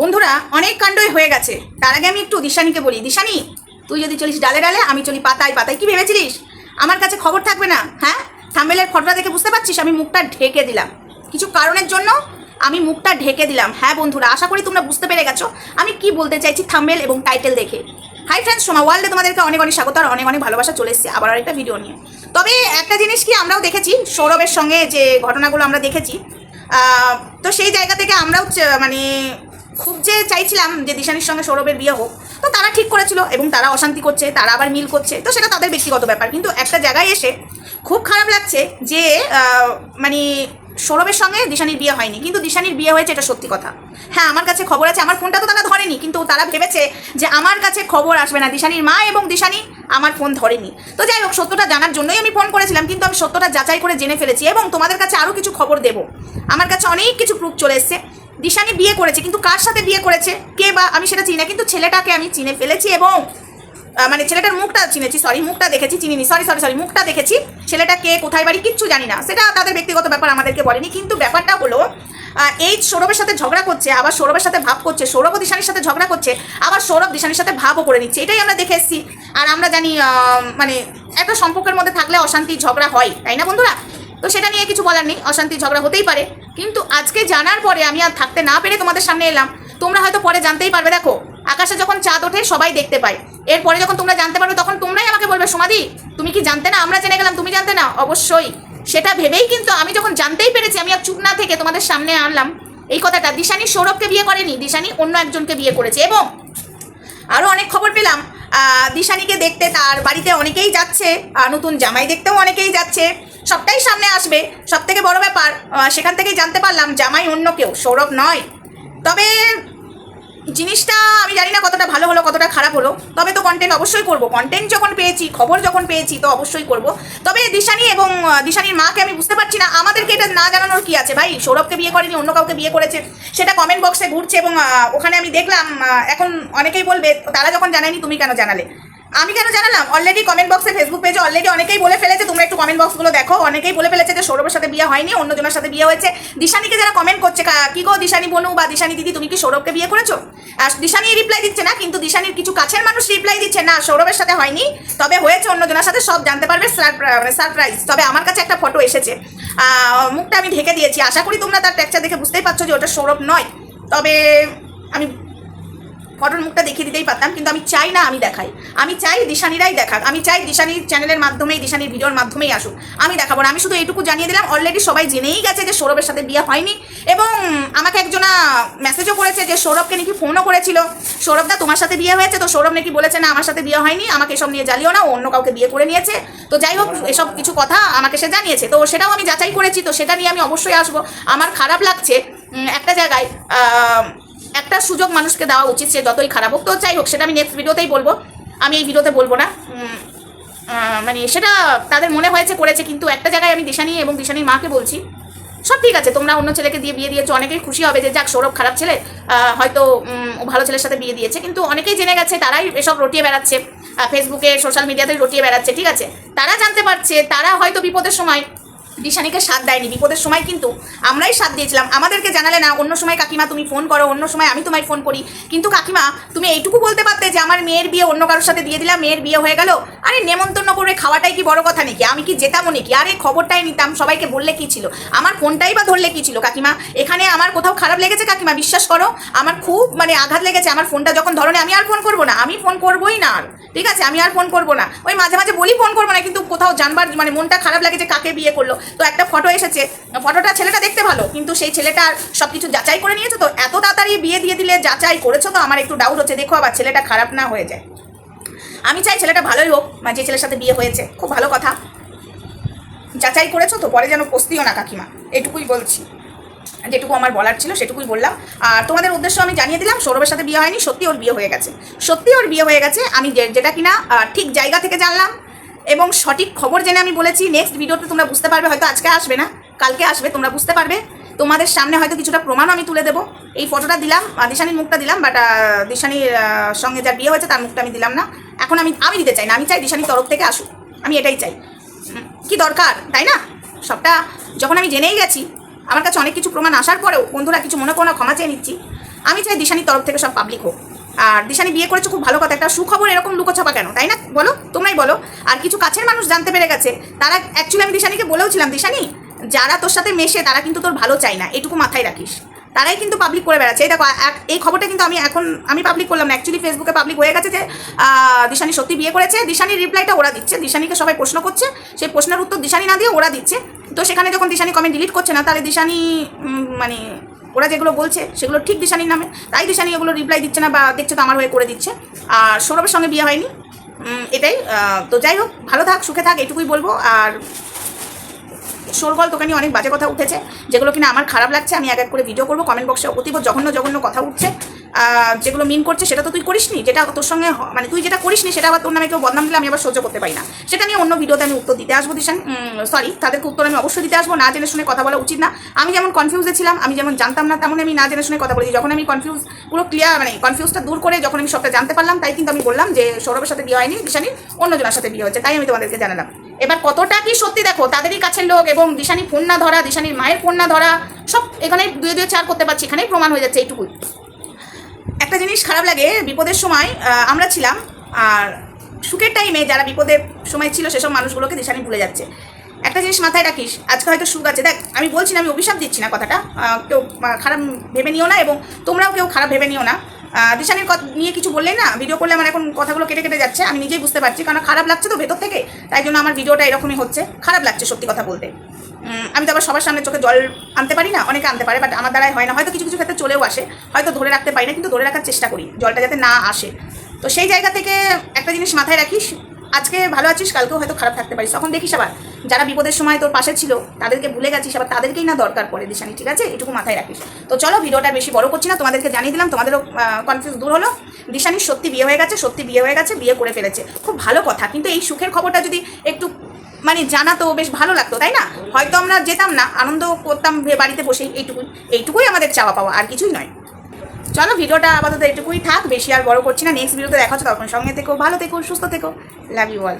বন্ধুরা, অনেক কাণ্ডই হয়ে গেছে। তার আগে আমি একটু দিশানিকে বলি। দিশানি, তুই যদি চলিস ডালে ডালে, আমি চলি পাতায় পাতায়। কি ভেবেছিলিস? আমার কাছে খবর থাকবে না হ্যাঁ? থাম্বেলের ফটোটা দেখে বুঝতে পারছিস, আমি মুখটা ঢেকে দিলাম। কিছু কারণের জন্য আমি মুখটা ঢেকে দিলাম। হ্যাঁ বন্ধুরা, আশা করি তোমরা বুঝতে পেরে গেছো। আমি কি বলতে চাইছি থাম্বেল এবং টাইটেল দেখে। হাই ফ্রেন্ডস, সোমা ওয়ার্ল্ডে তোমাদেরকে অনেক অনেক স্বাগত আর অনেক অনেক ভালোবাসা চলে এসেছে। আবার আরেকটা ভিডিও নিয়ে। তবে একটা জিনিস কি আমরাও দেখেছি, সৌরভের সঙ্গে যে ঘটনাগুলো আমরা দেখেছি তো সেই জায়গা থেকে আমরাও মানে খুব যে চাইছিলাম যে দিশানির সঙ্গে সৌরভের বিয়ে হোক, তো তারা ঠিক করেছিল এবং তারা অশান্তি করছে, তারা আবার মিল করছে, তো সেটা তাদের ব্যক্তিগত ব্যাপার। কিন্তু একটা জায়গায় এসে খুব খারাপ লাগছে যে মানে সৌরভের সঙ্গে দিশানির বিয়ে হয়নি। কিন্তু দিশানির বিয়ে হয়েছে এটা সত্যি কথা। হ্যাঁ আমার কাছে খবর আছে, আমার ফোনটা তো তারা ধরেনি, কিন্তু তারা ভেবেছে যে আমার কাছে খবর আসবে না। দিশানির মা এবং দিশানি আমার ফোন ধরেনি। তো যাই হোক, সত্যটা জানার জন্যই আমি ফোন করেছিলাম, কিন্তু আমি সত্যটা যাচাই করে জেনে ফেলেছি এবং তোমাদের কাছে আরও কিছু খবর দেবো। আমার কাছে অনেক কিছু প্রুফ চলে এসছে। দিশানি বিয়ে করেছে, কিন্তু কার সাথে বিয়ে করেছে? কে বা, আমি সেটা চিনি না, কিন্তু ছেলেটাকে আমি চিনে ফেলেছি এবং মানে ছেলেটার মুখটা চিনেছি সরি মুখটা দেখেছি, চিনিনি সরি সরি সরি মুখটা দেখেছি। ছেলেটা কে, কোথায় বাড়ি, কিচ্ছু জানি না। সেটা তাদের ব্যক্তিগত ব্যাপার, আমাদেরকে বলেনি, কিন্তু ব্যাপারটা হলো এই সৌরভের সাথে ঝগড়া করছে, আবার সৌরভের সাথে ভাব করছে, সৌরভ দিশানির সাথে ঝগড়া করছে, আবার সৌরভ দিশানির সাথে ভাবও করে নিচ্ছে। এটাই আমরা দেখে এসেছি। আর আমরা জানি মানে একটা সম্পর্কের মধ্যে থাকলে অশান্তি, ঝগড়া হয়, তাই না বন্ধুরা? তো সেটা নিয়ে কিছু বলার নেই, অশান্তি, ঝগড়া হতেই পারে। কিন্তু আজকে জানার পরে আমি আর থাকতে না পেরে তোমাদের সামনে এলাম। তোমরা হয়তো পরে জানতেই পারবে, দেখো, আকাশে যখন চাঁদ ওঠে, সবাই দেখতে পায়। এরপরে যখন তোমরা জানতে পারবে, তখন তোমরাই আমাকে বলবে সমাধি তুমি কি জানতে না? আমরা জেনে গেলাম, তুমি জানতে না? অবশ্যই। সেটা ভেবেই কিন্তু আমি যখন জানতেই পেরেছি, আমি আর চুপ না থেকে তোমাদের সামনে আনলাম। এই কথাটা দিশানি সৌরভকে বিয়ে করেনি, দিশানি অন্য একজনকে বিয়ে করেছে। এবং আরও অনেক খবর পেলাম। দিশানিকে দেখতে তার বাড়িতে অনেকেই যাচ্ছে নতুন জামাই দেখতেও অনেকেই যাচ্ছে। সবটাই সামনে আসবে। সব থেকে বড় ব্যাপার সেখান থেকেই জানতে পারলাম জামাই অন্য কেউ, সৌরভ নয়। তবে জিনিসটা আমি জানি না কতটা ভালো হলো, কতটা খারাপ হলো, তবে তো কন্টেন্ট অবশ্যই করব। কন্টেন্ট যখন পেয়েছি, খবর যখন পেয়েছি, তো অবশ্যই করব। তবে দিশানি এবং দিশানির মাকে আমি বুঝতে পারছি না, আমাদেরকে এটা না জানানোর কি আছে? ভাই, সৌরভকে বিয়ে করেনি, অন্য কাউকে বিয়ে করেছে, সেটা কমেন্ট বক্সে ঘুরছে এবং ওখানে আমি দেখলাম এখন অনেকেই বলবে, তারা যখন জানায়নি, তুমি কেন জানালে? আমি কেন জানালাম? অলরেডি কমেন্ট বক্সে ফেসবুক পেজে অলরেডি অনেকেই বলে ফেলেছে, তোমরা একটু কমেন্ট বক্সগুলো দেখো। অনেকেই বলে ফেলেছে যে সৌরভের সাথে বিয়ে হয়নি, অন্যজনের সাথে বিয়ে হয়েছে। দিশানিকে যারা কমেন্ট করছে, কা- গো দিশানি বনু বা দিশানি দিদি, তুমি কি সৌরভকে বিয়ে করেছ? আর দিশানি রিপ্লাই দিচ্ছে না, কিন্তু দিশানির কিছু কাছের মানুষ রিপ্লাই দিচ্ছে, না, সৌরভের সাথে হয়নি। তবে হয়েছে অন্যজনের সাথে, সব জানতে পারবে সারপ্রা- মানে সারপ্রাইজ তবে আমার কাছে একটা ফটো এসেছে। মুখটা আমি ঢেকে দিয়েছি। আশা করি তোমরা তার টেক্সচার দেখে বুঝতেই পারছ যে ওটা সৌরভ নয়। তবে আমি ফটোর মুখটা দেখিয়ে দিতেই পারতাম, কিন্তু আমি চাই না আমি দেখাই। আমি চাই দিশানিরাই দেখাক। আমি চাই দিশানির চ্যানেলের মাধ্যমেই, দিশানির ভিডিওর মাধ্যমেই আসুক। আমি দেখাবো না। আমি শুধু এইটুকু জানিয়ে দিলাম অলরেডি সবাই জেনেই গেছে যে সৌরভের সাথে বিয়ে হয়নি এবং আমাকে একজনা মেসেজও করেছে যে সৌরভকে নাকি ফোনও করেছিল। সৌরভদা তোমার সাথে বিয়ে হয়েছে? তো সৌরভ নাকি বলেছে, না, আমার সাথে বিয়ে হয়নি। আমাকে এসব নিয়ে জ্বালিও না। অন্য কাউকে বিয়ে করে নিয়েছে। তো যাই হোক, এসব কিছু কথা আমাকে সে জানিয়েছে। তো সেটাও আমি যাচাই করেছি। তো সেটা নিয়ে আমি অবশ্যই আসব। আমার খারাপ লাগছে। একটা জায়গায় একটা সুযোগ মানুষকে দেওয়া উচিত সে যতই খারাপ হোক। তো যাই হোক, সেটা আমি নেক্সট ভিডিওতেই বলব। আমি এই ভিডিওতে বলব না। মানে সেটা তাদের মনে হয়েছে, করেছে, কিন্তু একটা জায়গায় আমি দিশানি এবং দিশানির মাকে বলছি, সব ঠিক আছে, তোমরা অন্য ছেলেকে দিয়ে বিয়ে দিয়েছ, অনেকেই খুশি হবে যে যাক, সৌরভ খারাপ ছেলে হয়তো ভালো ছেলের সাথে বিয়ে দিয়েছে, কিন্তু অনেকেই জেনে গেছে, তারাই এসব রটিয়ে বেড়াচ্ছে ফেসবুকে সোশ্যাল মিডিয়াতে রটিয়ে বেড়াচ্ছে, ঠিক আছে? তারা জানতে পারছে, তারা হয়তো বিপদের সময় দিশানিকে সাথ দেয়নি, বিপদের সময় কিন্তু আমরাই সাথ দিয়েছিলাম। আমাদেরকে জানালে না, অন্য সময় কাকিমা তুমি ফোন করো, অন্য সময় আমি তোমায় ফোন করি। কিন্তু কাকিমা, তুমি এইটুকু বলতে পারতে যে আমার মেয়ের বিয়ে অন্য কারোর সাথে দিয়ে দিলাম, মেয়ের বিয়ে হয়ে গেল। আরে নেমন্তন্ন করে খাওয়াটাই কি বড় কথা নাকি? আমি কি যেতামও নাকি? আরে খবরটাই নিতাম, সবাইকে বললে কি ছিল? আমার ফোনটাই বা ধরলে কি ছিল কাকিমা? এখানে আমার কোথাও খারাপ লেগেছে কাকিমা? বিশ্বাস করো, আমার খুব মানে আঘাত লেগেছে। আমার ফোনটা যখন ধরনে আমি আর ফোন করব না। আমি ফোন করবোই না আর। ঠিক আছে? আমি আর ফোন করব না। ওই মাঝে মাঝে বলি ফোন করব না, কিন্তু কোথাও জানবার মানে মনটা খারাপ লাগে যে কাকে বিয়ে করল। তো একটা ফটো এসেছে। ফটোটা ছেলেটা দেখতে ভালো, কিন্তু সেই ছেলেটার সব কিছু যাচাই করে নিয়েছো তো এত তাড়াতাড়ি বিয়ে দিয়ে দিলে যাচাই করেছ তো? আমার একটু ডাউট হচ্ছে, দেখো আবার ছেলেটা খারাপ না হয়ে যায়। আমি চাই ছেলেটা ভালোই হোক যে ছেলের সাথে বিয়ে হয়েছে, খুব ভালো কথা। যাচাই করেছ তো? পরে যেন পস্তিও না কাকিমা, এটুকুই বলছি। যেটুকু আমার বলার ছিল সেটুকুই বললাম। আর তোমাদের উদ্দেশ্য আমি জানিয়ে দিলাম, সৌরভের সাথে বিয়ে হয়নি সত্যি ওর বিয়ে হয়ে গেছে। সত্যি ওর বিয়ে হয়ে গেছে, আমি যেটা কিনা ঠিক জায়গা থেকে জানলাম। এবং সঠিক খবর জেনে আমি বলেছি নেক্সট ভিডিওতে তোমরা বুঝতে পারবে, হয়তো আজকে আসবে না, কালকে আসবে, তোমরা বুঝতে পারবে। তোমাদের সামনে হয়তো কিছুটা প্রমাণও আমি তুলে দেবো। এই ফটোটা দিলাম দিশানির মুখটা দিলাম বাট দিশানির সঙ্গে যার বিয়ে হয়েছে তার মুখটা আমি দিলাম না। এখন আমি আমি দিতে চাই না, আমি চাই দিশানির তরফ থেকে আসুক, আমি এটাই চাই। কি দরকার, তাই না? সবটা যখন আমি জেনেই গেছি, আমার কাছে অনেক কিছু প্রমাণ আসার পরেও বন্ধুরা কিছু মনে করো ক্ষমা চেয়ে নিচ্ছি, আমি চাই দিশানির তরফ থেকে সব পাবলিক হোক। আর দিশানি বিয়ে করেছে খুব ভালো কথা। একটা সুখবর এরকম লুকোছাপা কেন? তাই না? বলো, তোমরাই বলো। আর কিছু কাছের মানুষ জানতে পেরে গেছে। তারা অ্যাকচুয়ালি আমি দিশানিকে বলেওছিলাম, দিশানি, যারা তোর সাথে মেশে, তারা কিন্তু তোর ভালো চায় না। এটুকু মাথায় রাখিস। তারাই কিন্তু পাবলিক করে বেড়াচ্ছে। এই দেখো এই খবরটা কিন্তু আমি এখন, আমি পাবলিক করলাম অ্যাকচুয়ালি ফেসবুকে পাবলিক হয়ে গেছে যে দিশানি সত্যি বিয়ে করেছে। দিশানির রিপ্লাইটা ওরা দিচ্ছে। দিশানিকে সবাই প্রশ্ন করছে। সেই প্রশ্নের উত্তর দিশানি না দিয়ে ওরা দিচ্ছে। তো সেখানে যখন দিশানি কমেন্ট ডিলিট করছে না, তাহলে দিশানি মানে ওরা যেগুলো বলছে সেগুলো ঠিক দিশানির নামে, তাই দিশানি এগুলো রিপ্লাই দিচ্ছে না বা দেখছে তো আমার হয়ে করে দিচ্ছে। আর সৌরভের সঙ্গে বিয়ে হয়নি। এটাই তো যাই হোক, ভালো থাক, সুখে থাক, এটুকুই বলব। আর সোরগল তোকে নিয়ে অনেক বাজে কথা উঠেছে, যেগুলো কিনা আমার খারাপ লাগছে, আমি এক এক করে ভিডিও করব কমেন্ট বক্সে অতীব জঘন্য জঘন্য কথা উঠছে। যেগুলো মিন করছে, সেটা তো তুই করিসনি? যেটা তোর সঙ্গে মানে তুই যেটা করিসনি, সেটা আবার তোর নামে কেউ বদনাম দিলে আমি আবার সহ্য করতে পারি না। সেটা নিয়ে অন্য ভিডিওতে আমি উত্তর দিতে আসব, দিশান। সরি তাদেরকে উত্তর আমি অবশ্যই দিতে আসব। না জেনে শুনে কথা বলা উচিত না। আমি যেমন কনফিউজে ছিলাম, আমি যেমন জানতাম না, তেমন আমি না জেনে শুনে কথা বলেছি। যখন আমি কনফিউজ পুরো ক্লিয়ার মানে কনফিউজটা দূর করে যখন আমি সবটা জানতে পারলাম, তাই কিন্তু আমি বললাম যে সৌরভের সাথে বিয়ে হয়নি, দিশানির অন্যজনের সাথে বিয়ে হয়েছে, তাই আমি তোমাদেরকে জানালাম। এবার কতটা কি সত্যি দেখো, তাদেরই কাছের লোক এবং দিশানি ফোন না ধরা, দিশানির মায়ের ফোন না ধরা, সব এখানে দুয়ে দুয়ে চার করতে পারছি, এখানেই প্রমাণ হয়ে যাচ্ছে এইটুকুই। একটা জিনিস খারাপ লাগে, বিপদের সময় আমরা ছিলাম, আর সুখের টাইমে যারা বিপদের সময় ছিল সেসব মানুষগুলোকে দিশানি ভুলে যাচ্ছে। একটা জিনিস মাথায় রাখিস, আজকে হয়তো সুখ আছে। দেখ, আমি বলছি না, আমি অভিশাপ দিচ্ছি না কথাটা কেউ খারাপ ভেবে নিও না, এবং তোমরাও কেউ খারাপ ভেবে নিও না। দিশানির নিয়ে কিছু বললেন না ভিডিও করলে আমার এখন কথাগুলো কেটে কেটে যাচ্ছে, আমি নিজেই বুঝতে পারছি, কারণ খারাপ লাগছে তো ভেতর থেকে, তাই জন্য আমার ভিডিওটা এরকমই হচ্ছে, খারাপ লাগছে সত্যি কথা বলতে। আমি তো আবার সবার সামনে চোখে জল আনতে পারি না, অনেকে আনতে পারে বাট আমার দ্বারাই হয় না, হয়তো কিছু কিছু ক্ষেত্রে চলেও আসে, হয়তো ধরে রাখতে পারি না, কিন্তু ধরে রাখার চেষ্টা করি, জলটা যাতে না আসে। তো সেই জায়গা থেকে একটা জিনিস মাথায় রাখিস আজকে ভালো আছিস? কালকেও হয়তো খারাপ থাকতে পারিস। তখন দেখিস আবার, যারা বিপদের সময় তোর পাশে ছিল, তাদেরকে ভুলে গেছিস, আবার তাদেরকেই না দরকার পড়ে দিশানি, ঠিক আছে? এটুকু মাথায় রাখিস। তো চলো, ভিডিওটা বেশি বড় করছি না, তোমাদেরকে জানিয়ে দিলাম, তোমাদেরও কনফিউজ দূর হলো। দিশানির সত্যি বিয়ে হয়ে গেছে, সত্যি বিয়ে হয়ে গেছে, বিয়ে করে ফেলেছে। খুব ভালো কথা, কিন্তু এই সুখের খবরটা যদি একটু মানে জানাতো, বেশ ভালো লাগতো, তাই না? হয়তো আমরা যেতাম না, আনন্দ করতাম, বাড়িতে বসেই, এইটুকুই এইটুকুই আমাদের চাওয়া পাওয়া, আর কিছুই নয়। চলো ভিডিওটা আপাতত এটুকুই থাক, বেশি আর বড় করছি না। নেক্সট ভিডিওতে দেখা তখন সঙ্গে থেকো, ভালো থেকো, সুস্থ থেকো। Love you all